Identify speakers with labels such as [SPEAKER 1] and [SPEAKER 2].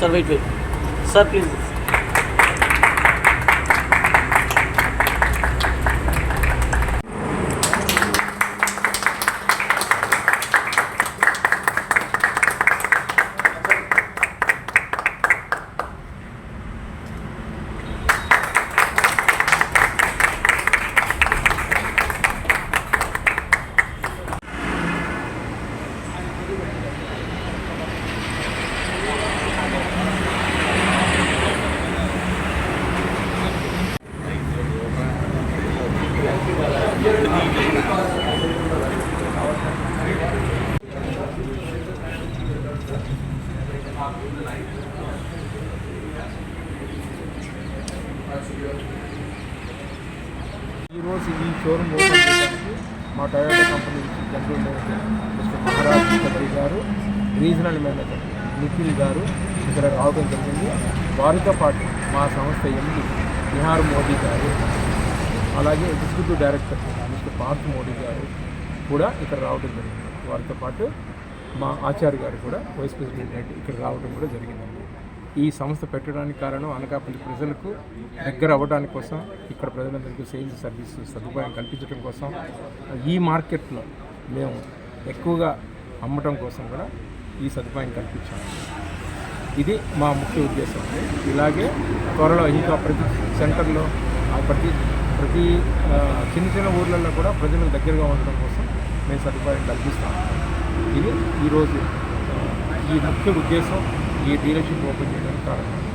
[SPEAKER 1] Sir wait wait sir please
[SPEAKER 2] ఈరోజు ఈ showroom open చేయడానికి మా టయోటా కంపెనీ నుంచి general manager Mister Maharaj Chaudhary garu regional manager Nikhil గారు ఇక్కడ రావడం జరిగింది. వారితో పాటు మా సంస్థ ఎండి బిహార్ మోదీ గారు అలాగే executive director Mister Parth Modi garu కూడా ఇక్కడ రావడం జరిగింది. వారితో పాటు మా ఆచార్య గారు కూడా వైస్ ప్రెసిడెంట్ ఇక్కడ రావడం కూడా జరిగిందండి. ఈ సంస్థ పెట్టడానికి కారణం అనకాపల్లి ప్రజలకు దగ్గర అవ్వడానికి కోసం ఇక్కడ ప్రజలందరికీ సేల్స్ సర్వీస్ సదుపాయం కల్పించడం కోసం ఈ మార్కెట్లో మేము ఎక్కువగా అమ్మటం కోసం కూడా ఈ సదుపాయం కల్పించాము ఇది మా ముఖ్య ఉద్దేశం ఇలాగే త్వరలో ఇంకా ప్రతి సెంటర్లో ప్రతి ప్రతి చిన్న చిన్న ఊర్లలో కూడా ప్రజలకు దగ్గరగా ఉండడం కోసం మేము సదుపాయం కల్పిస్తాము ఇది ఈరోజు ఈ ముఖ్య ఉద్దేశం ఈ డీలర్షిప్ ఓపెన్ చేయడానికి కారణం